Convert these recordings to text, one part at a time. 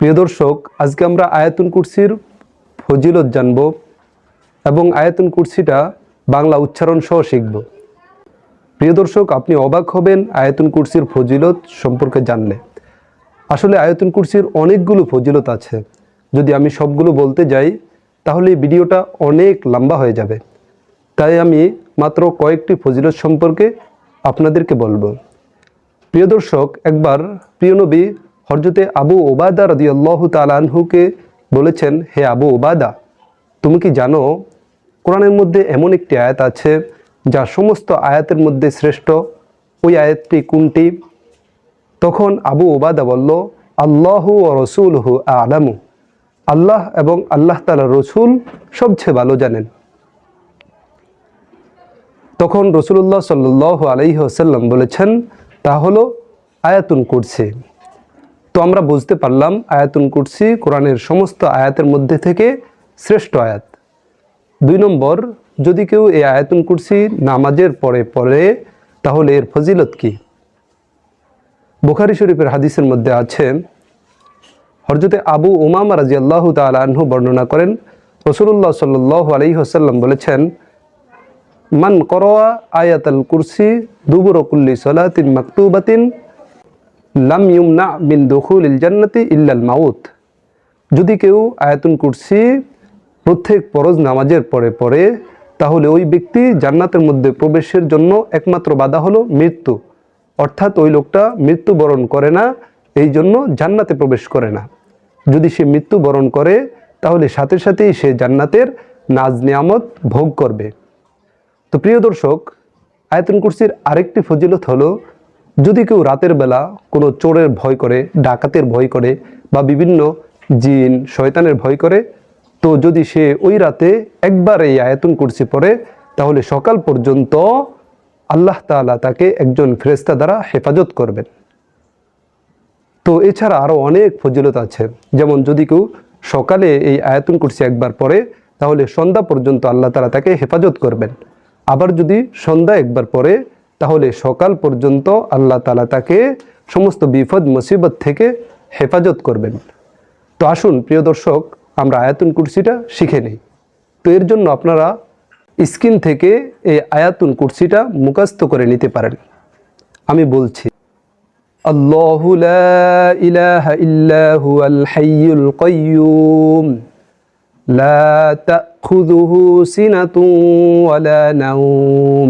প্রিয় দর্শক, আজকে আমরা আয়াতুন কুরসির ফজিলত জানব এবং আয়াতুন কুরসিটা বাংলা উচ্চারণ সহ শিখব। প্রিয় দর্শক, আপনি অবাক হবেন আয়াতুন কুরসির ফজিলত সম্পর্কে জানলে। আসলে আয়াতুন কুরসির অনেকগুলো ফজিলত আছে। যদি আমি সবগুলো বলতে যাই, তাহলে ভিডিওটা অনেক লম্বা হয়ে যাবে। তাই আমি মাত্র কয়েকটি ফজিলত সম্পর্কে আপনাদেরকে বলব। প্রিয় দর্শক, একবার প্রিয় নবী হরজতে আবু ওবাদা রদিয়াল্লাহ তালানহুকে বলেছেন, হে আবু ওবাদা তুমি কি জানো, কোরআনের মধ্যে এমন একটি আয়াত আছে, যা সমস্ত আয়াতের মধ্যে শ্রেষ্ঠ? ওই আয়াতটি কোনটি? তখন আবু ওবাদা বলল, আল্লাহু ও রসুলহু আলামু। আল্লাহ এবং আল্লাহ তালা রসুল সবচেয়ে ভালো জানেন। তখন রসুল্লাহ সাল্লাহ আলাইহি আসাল্লাম বলেছেন, তা হলো আয়াতুন কুরসি। তো আমরা বুঝতে পারলাম আয়াতুন কুরসি কোরআনের সমস্ত আয়াতের মধ্যে থেকে শ্রেষ্ঠ আয়াত। দুই নম্বর, যদি কেউ এই আয়াতুন কুরসি নামাজের পরে পড়ে, তাহলে এর ফজিলত কি? বুখারি শরীফের হাদিসের মধ্যে আছে হরজতে আবু উমাম রাজি আল্লাহ তালহু বর্ণনা করেন রসুল্লাহ সাল্লাহ আলহিহাসাল্লাম বলেছেন, মান করোয়া আয়াতাল কুরসি দুবুর কুল্লি সলাতিন মাকতুবাতিন লাম ইউমনা মিন দখুল ইল জান্নাতি ইল্লাল মাউত। যদি কেউ আয়াতুন কুরসি প্রত্যেক পরজ নামাজের পরে পড়ে, তাহলে ওই ব্যক্তি জান্নাতের মধ্যে প্রবেশের জন্য একমাত্র বাধা হলো মৃত্যু। অর্থাৎ ওই লোকটা মৃত্যুবরণ করে না, এই জন্য জান্নাতে প্রবেশ করে না। যদি সে মৃত্যুবরণ করে, তাহলে সাথে সাথেই সে জান্নাতের নাজ নিয়ামত ভোগ করবে। তো প্রিয় দর্শক আয়তন কুরসির আরেকটি ফজিলত হলো যদি কেউ রাতের বেলা কোনো চোরের ভয় করে, ডাকাতের ভয় করে বা বিভিন্ন জিন, শয়তানের ভয় করে, তো যদি সে ওই রাতে একবার এই আয়াতুন কুরসি পড়ে, তাহলে সকাল পর্যন্ত আল্লাহ তাআলা তাকে একজন ফেরেস্তা দ্বারা হেফাজত করবেন। তো এছাড়া আরও অনেক ফজিলত আছে। যেমন যদি কেউ সকালে এই আয়াতুন কুরসি একবার পড়ে, তাহলে সন্ধ্যা পর্যন্ত আল্লাহ তালা তাকে হেফাজত করবেন। আবার যদি সন্ধ্যা একবার পড়ে তাহলে সকাল পর্যন্ত আল্লাহ তালা তাকে সমস্ত বিপদ মুসিবত থেকে হেফাজত করবেন তো আসুন প্রিয় দর্শক আমরা আয়াতুন কুরসিটা শিখে নিই তো এর জন্য আপনারা স্ক্রিন থেকে এই আয়াতুন কুরসিটা মুখস্থ করে নিতে পারেন আমি বলছি الله لا إله إلا هو الحي القيوم لا تأخذه سنة ولا نوم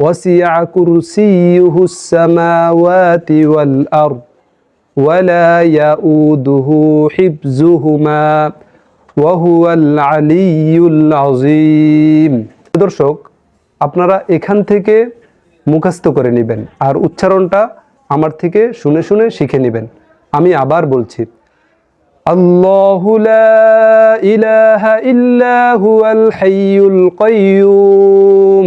وسع كرسيه السماوات والأرض ولا يؤوده حفظهما وهو العلي العظيم দর্শক আপনারা এখান থেকে মুখস্থ করে নেবেন আর উচ্চারণটা আমার থেকে শুনে শুনে শিখে নেবেন আমি আবার বলছি আল্লাহু লা ইলাহা ইল্লা হুয়াল হাইয়ুল কাইয়্যুম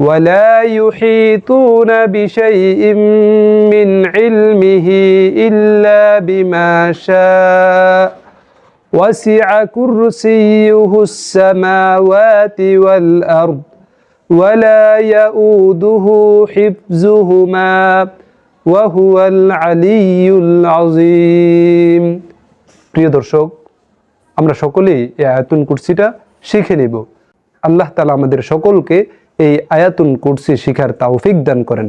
ولا يحيطون بشيء من علمه إلا بما شاء وسع كرسيه السماوات والأرض ولا يؤوده حفظهما وهو العلي العظيم প্রিয় দর্শক আমরা সকলেই এই আয়াতুন কুরসিটা শিখে নেব আল্লাহ তালা আমাদের সকলকে এই আয়াতুন কুরসি শিখার তাওফিক দান করেন।